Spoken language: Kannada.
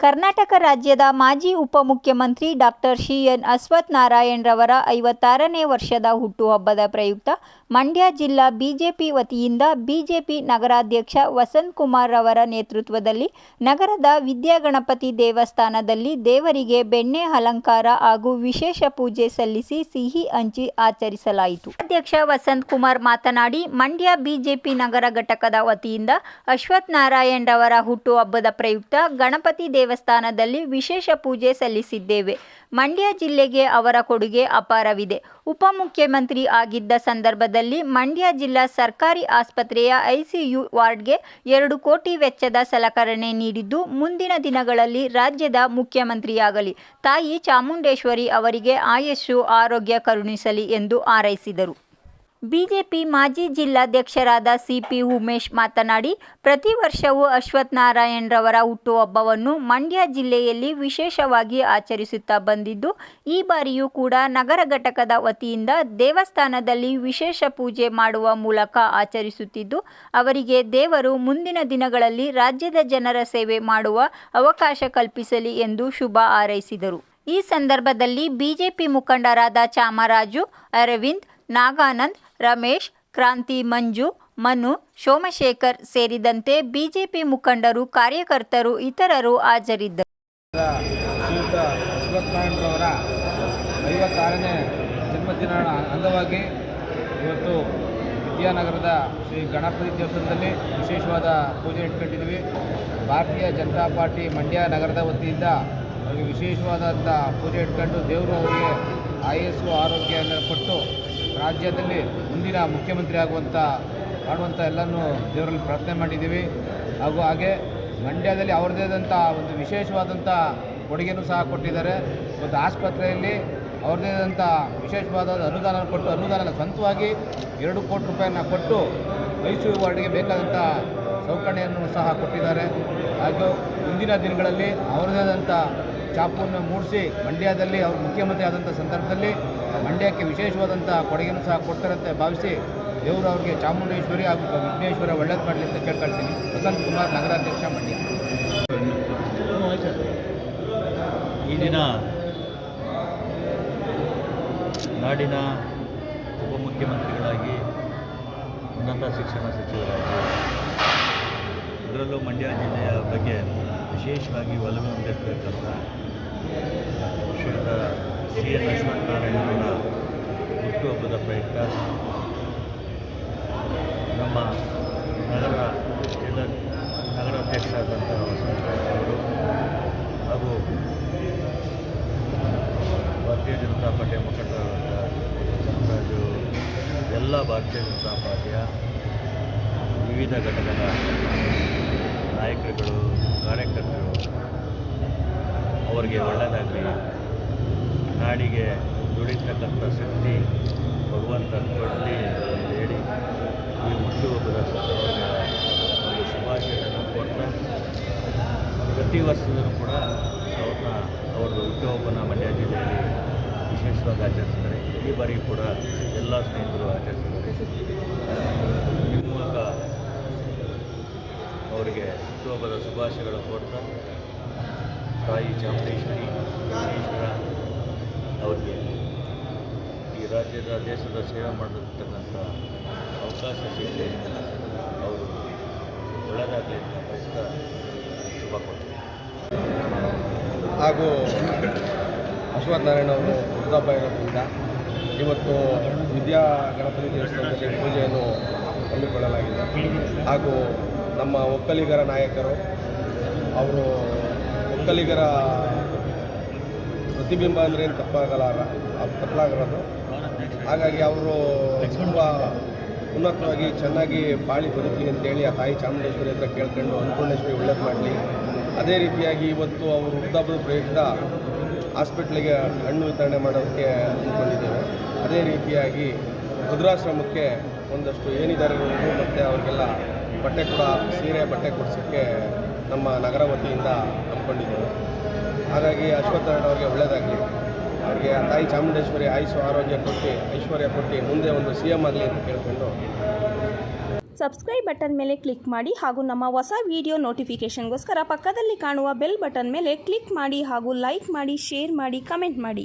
ಕರ್ನಾಟಕ ರಾಜ್ಯದ ಮಾಜಿ ಉಪಮುಖ್ಯಮಂತ್ರಿ doctor C N Ashwath Narayan ರವರ ಐವತ್ತಾರನೇ ವರ್ಷದ ಹುಟ್ಟುಹಬ್ಬದ ಪ್ರಯುಕ್ತ ಮಂಡ್ಯ ಜಿಲ್ಲಾ ಬಿಜೆಪಿ ವತಿಯಿಂದ ಬಿಜೆಪಿ ನಗರಾಧ್ಯಕ್ಷ ವಸಂತ್ ಕುಮಾರ್ ರವರ ನೇತೃತ್ವದಲ್ಲಿ ನಗರದ ವಿದ್ಯಾಗಣಪತಿ ದೇವಸ್ಥಾನದಲ್ಲಿ ದೇವರಿಗೆ ಬೆಣ್ಣೆ, ಅಲಂಕಾರ ಹಾಗೂ ವಿಶೇಷ ಪೂಜೆ ಸಲ್ಲಿಸಿ ಸಿಹಿ ಹಂಚಿ ಆಚರಿಸಲಾಯಿತು. ಅಧ್ಯಕ್ಷ ವಸಂತ್ ಕುಮಾರ್ ಮಾತನಾಡಿ, ಮಂಡ್ಯ ಬಿಜೆಪಿ ನಗರ ಘಟಕದ ವತಿಯಿಂದ ಅಶ್ವಥ್ ನಾರಾಯಣ್ ರವರ ಹುಟ್ಟುಹಬ್ಬದ ಪ್ರಯುಕ್ತ ಗಣಪತಿ ದೇವಸ್ಥಾನದಲ್ಲಿ ವಿಶೇಷ ಪೂಜೆ ಸಲ್ಲಿಸಿದ್ದೇವೆ. ಮಂಡ್ಯ ಜಿಲ್ಲೆಗೆ ಅವರ ಕೊಡುಗೆ ಅಪಾರವಿದೆ. ಉಪಮುಖ್ಯಮಂತ್ರಿ ಆಗಿದ್ದ ಸಂದರ್ಭದಲ್ಲಿ ಮಂಡ್ಯ ಜಿಲ್ಲಾ ಸರ್ಕಾರಿ ಆಸ್ಪತ್ರೆಯ ಐಸಿಯು ವಾರ್ಡ್ಗೆ ಎರಡು ಕೋಟಿ ವೆಚ್ಚದ ಸಲಕರಣೆ ನೀಡಿದ್ದು, ಮುಂದಿನ ದಿನಗಳಲ್ಲಿ ರಾಜ್ಯದ ಮುಖ್ಯಮಂತ್ರಿಯಾಗಲಿ. ತಾಯಿ ಚಾಮುಂಡೇಶ್ವರಿ ಅವರಿಗೆ ಆಯಸ್ಸು, ಆರೋಗ್ಯ ಕರುಣಿಸಲಿ ಎಂದು ಹಾರೈಸಿದರು. ಬಿಜೆಪಿ ಮಾಜಿ ಜಿಲ್ಲಾಧ್ಯಕ್ಷರಾದ ಸಿಪಿ ಉಮೇಶ್ ಮಾತನಾಡಿ, ಪ್ರತಿ ವರ್ಷವೂ ಅಶ್ವಥ್ ನಾರಾಯಣ್ ರವರ ಹುಟ್ಟುಹಬ್ಬವನ್ನು ಮಂಡ್ಯ ಜಿಲ್ಲೆಯಲ್ಲಿ ವಿಶೇಷವಾಗಿ ಆಚರಿಸುತ್ತಾ ಬಂದಿದ್ದು, ಈ ಬಾರಿಯೂ ಕೂಡ ನಗರ ಘಟಕದ ವತಿಯಿಂದ ದೇವಸ್ಥಾನದಲ್ಲಿ ವಿಶೇಷ ಪೂಜೆ ಮಾಡುವ ಮೂಲಕ ಆಚರಿಸುತ್ತಿದ್ದು, ಅವರಿಗೆ ದೇವರು ಮುಂದಿನ ದಿನಗಳಲ್ಲಿ ರಾಜ್ಯದ ಜನರ ಸೇವೆ ಮಾಡುವ ಅವಕಾಶ ಕಲ್ಪಿಸಲಿ ಎಂದು ಶುಭ ಹಾರೈಸಿದರು. ಈ ಸಂದರ್ಭದಲ್ಲಿ ಬಿಜೆಪಿ ಮುಖಂಡರಾದ ಚಾಮರಾಜು, ಅರವಿಂದ್, ನಾಗಾನಂದ್ ರಮೇಶ್, ಕ್ರಾಂತಿ, ಮಂಜು, ಮನು, ಸೋಮಶೇಖರ್ ಸೇರಿದಂತೆ ಬಿಜೆಪಿ ಮುಖಂಡರು, ಕಾರ್ಯಕರ್ತರು, ಇತರರು ಹಾಜರಿದ್ದರು ಜನ್ಮದಿನ ಅಂಗವಾಗಿ ಇವತ್ತು ವಿದ್ಯಾನಗರದ ಶ್ರೀ ಗಣಪತಿ ದೇವಸ್ಥಾನದಲ್ಲಿ ವಿಶೇಷವಾದ ಪೂಜೆ ಇಟ್ಕೊಂಡಿದ್ದೀವಿ. ಭಾರತೀಯ ಜನತಾ ಪಾರ್ಟಿ ಮಂಡ್ಯ ನಗರದ ವತಿಯಿಂದ ಅವರಿಗೆ ವಿಶೇಷವಾದಂಥ ಪೂಜೆ ಇಟ್ಕೊಂಡು ದೇವರು ಅವರಿಗೆ ಆಯಸ್ಸು ಆರೋಗ್ಯವನ್ನು ಕೊಟ್ಟು ರಾಜ್ಯದಲ್ಲಿ ಮುಂದಿನ ಮುಖ್ಯಮಂತ್ರಿ ಆಗುವಂಥ ಮಾಡುವಂಥ ಎಲ್ಲನೂ ದೇವರಲ್ಲಿ ಪ್ರಾರ್ಥನೆ ಮಾಡಿದ್ದೀವಿ. ಹಾಗೂ ಹಾಗೆ ಮಂಡ್ಯದಲ್ಲಿ ಅವ್ರದ್ದೇ ಆದಂಥ ಒಂದು ವಿಶೇಷವಾದಂಥ ಕೊಡುಗೆನೂ ಸಹ ಕೊಟ್ಟಿದ್ದಾರೆ. ಮತ್ತು ಆಸ್ಪತ್ರೆಯಲ್ಲಿ ಅವ್ರದ್ದೇ ಆದಂಥ ವಿಶೇಷವಾದ ಅನುದಾನ ಕೊಟ್ಟು ಅನುದಾನ ಸ್ವಂತವಾಗಿ ಎರಡು ಕೋಟಿ ರೂಪಾಯಿನ ಕೊಟ್ಟು ಮೈಸೂರು ವಾರ್ಡ್ಗೆ ಬೇಕಾದಂಥ ಸೌಕರ್ಯವನ್ನು ಸಹ ಕೊಟ್ಟಿದ್ದಾರೆ. ಹಾಗೂ ಮುಂದಿನ ದಿನಗಳಲ್ಲಿ ಅವರದೇ ಆದಂಥ ಛಾಪನ್ನು ಮೂಡಿಸಿ ಮಂಡ್ಯದಲ್ಲಿ ಅವರು ಮುಖ್ಯಮಂತ್ರಿ ಆದಂಥ ಸಂದರ್ಭದಲ್ಲಿ ಮಂಡ್ಯಕ್ಕೆ ವಿಶೇಷವಾದಂಥ ಕೊಡುಗೆಯನ್ನು ಸಹ ಕೊಡ್ತಾರಂತೆ ಭಾವಿಸಿ ದೇವರು ಅವರಿಗೆ ಚಾಮುಂಡೇಶ್ವರಿ ಹಾಗೂ ವಿಘ್ನೇಶ್ವರ ಒಳ್ಳೇದು ಮಾಡಲಿ ಅಂತ ಕೇಳ್ಕೊಳ್ತೀನಿ. ವಸಂತ್ ಕುಮಾರ್ ನಗರಾಧ್ಯಕ್ಷ ಮಂಡ್ಯ. ಈ ದಿನ ನಾಡಿನ ಉಪಮುಖ್ಯಮಂತ್ರಿಗಳಾಗಿ ಉನ್ನತ ಶಿಕ್ಷಣ ಸಚಿವರಾಗಿ ಅದರಲ್ಲೂ ಮಂಡ್ಯ ಜಿಲ್ಲೆಯ ಬಗ್ಗೆ ವಿಶೇಷವಾಗಿ ಒಲವು ಹೊಂದಿರತಕ್ಕಂಥ ಶ್ರೀಯುತ ಸಿ ಎನ್ ಅಶ್ವತ್ಥನಾರಾಯಣವರ ಹುಟ್ಟುಹಬ್ಬದ ಪ್ರಯುಕ್ತ ನಮ್ಮ ನಗರ ಜಿಲ್ಲಾ ನಗರಾಧ್ಯಕ್ಷರಾದಂಥ ವಸಂತರಾಯವರು ಹಾಗೂ ಭಾರತೀಯ ಜನತಾ ಪಾರ್ಟಿಯ ಮುಖಂಡರಾದಂಥ ಚಾಮರಾಜು ಎಲ್ಲ ಭಾರತೀಯ ಜನತಾ ಪಾರ್ಟಿಯ ವಿವಿಧ ಘಟಕದ ನಾಯಕರುಗಳು, ಕಾರ್ಯಕರ್ತರು ಅವರಿಗೆ ಒಳ್ಳೆಯದಾಗಲಿ ನಾಡಿಗೆ ದುಡಿತಕ್ಕಂಥ ಶಕ್ತಿ ಭಗವಂತ ಕೊಡಲಿ ಅಂತ ಹೇಳಿ ಈ ಹುಟ್ಟುಹಬ್ಬದ ಒಂದು ಶುಭಾಶಯಗಳನ್ನು ಕೊಡ್ತಾ ಪ್ರತಿ ವರ್ಷದಲ್ಲೂ ಕೂಡ ಅವ್ರನ್ನ, ಅವ್ರದ್ದು ಹುಟ್ಟುಹಬ್ಬನ ಮಂಡ್ಯ ಜಿಲ್ಲೆಯಲ್ಲಿ ವಿಶೇಷವಾಗಿ ಆಚರಿಸ್ತಾರೆ. ಈ ಬಾರಿ ಕೂಡ ಎಲ್ಲ ಸ್ನೇಹಿತರು ಆಚರಿಸ್ತಾರೆ. ಈ ಮೂಲಕ ಅವರಿಗೆ ಹುಟ್ಟುಹಬ್ಬದ ಶುಭಾಶಯಗಳು ಕೊಡ್ತಾ ತಾಯಿ ಚಾಮುಂಡೇಶ್ವರಿ ಈಶ್ವರ ಅವರಿಗೆ ಈ ರಾಜ್ಯದ ದೇಶದ ಸೇವೆ ಮಾಡಿರ್ತಕ್ಕಂಥ ಅವಕಾಶ ಸಿಗಲಿ ಅವರು ಒಳ್ಳೆಯದಾಗಲಿ ಬಯಸ್ತಾ ಶುಭ ಕೊಟ್ಟರು ಹಾಗೂ ಅಶ್ವಥ್ ನಾರಾಯಣ ಅವರು ವೃದ್ಧಾಪ ಇರೋದ್ರಿಂದ ಇವತ್ತು ವಿದ್ಯಾ ಗಣಪತಿ ದೇವಸ್ಥಾನದಲ್ಲಿ ಪೂಜೆಯನ್ನು ಹಮ್ಮಿಕೊಳ್ಳಲಾಗಿದೆ. ಹಾಗೂ ನಮ್ಮ ಒಕ್ಕಲಿಗರ ನಾಯಕರು, ಅವರು ಒಕ್ಕಲಿಗರ ಪ್ರತಿಬಿಂಬ ಅಂದರೆ ಏನು ತಪ್ಪಾಗಲಾರ? ತಪ್ಪಲಾಗಲಾರದು ಹಾಗಾಗಿ ಅವರು ತುಂಬ ಉನ್ನತವಾಗಿ ಚೆನ್ನಾಗಿ ಬಾಳಿ ಬದುಕಲಿ ಅಂತೇಳಿ ಆ ತಾಯಿ ಚಾಮುಂಡೇಶ್ವರಿ ಹತ್ರ ಕೇಳ್ಕೊಂಡು ಅನ್ನಪೂರ್ಣೇಶ್ವರಿ ಒಳ್ಳೇದು ಮಾಡಲಿ. ಅದೇ ರೀತಿಯಾಗಿ ಇವತ್ತು ಅವರು ಹುಟ್ಟುಹಬ್ಬದ ಪ್ರಯುಕ್ತ ಹಾಸ್ಪಿಟ್ಲಿಗೆ ಹಣ್ಣು ವಿತರಣೆ ಮಾಡೋದಕ್ಕೆ ಅಂದ್ಕೊಂಡಿದ್ದೇವೆ. ಅದೇ ರೀತಿಯಾಗಿ ವೃದ್ಧಾಶ್ರಮಕ್ಕೆ ಒಂದಷ್ಟು ಏನಿದ್ದಾರೆ ಮತ್ತು ಅವರಿಗೆಲ್ಲ ಬಟ್ಟೆ ಕೂಡ ಸೀರೆ ಬಟ್ಟೆ ಕೊಡಿಸೋಕ್ಕೆ ನಮ್ಮ ನಗರ ವತಿಯಿಂದ ಹಮ್ಮಿಕೊಂಡಿದ್ದೇವೆ. ಹಾಗಾಗಿ ಅಶ್ವತ್ಥನಾರಾಯಣ ಅವರಿಗೆ ಒಳ್ಳೆಯದಾಗಲಿ. ಅವರಿಗೆ ಆ ತಾಯಿ ಚಾಮುಂಡೇಶ್ವರಿ ಆಯುಷು ಆರೋಗ್ಯ ಕೊಟ್ಟು, ಐಶ್ವರ್ಯ ಕೊಟ್ಟು ಮುಂದೆ ಒಂದು ಸಿ ಎಂ ಆಗಲಿ ಅಂತ ಕೇಳಿಕೊಂಡು ಸಬ್ಸ್ಕ್ರೈಬ್ ಬಟನ್ ಮೇಲೆ ಕ್ಲಿಕ್ ಮಾಡಿ ಹಾಗೂ ನಮ್ಮ ಹೊಸ ವಿಡಿಯೋ ನೋಟಿಫಿಕೇಷನ್ಗೋಸ್ಕರ ಪಕ್ಕದಲ್ಲಿ ಕಾಣುವ ಬೆಲ್ ಬಟನ್ ಮೇಲೆ ಕ್ಲಿಕ್ ಮಾಡಿ ಹಾಗೂ ಲೈಕ್ ಮಾಡಿ ಶೇರ್ ಮಾಡಿ ಕಮೆಂಟ್ ಮಾಡಿ.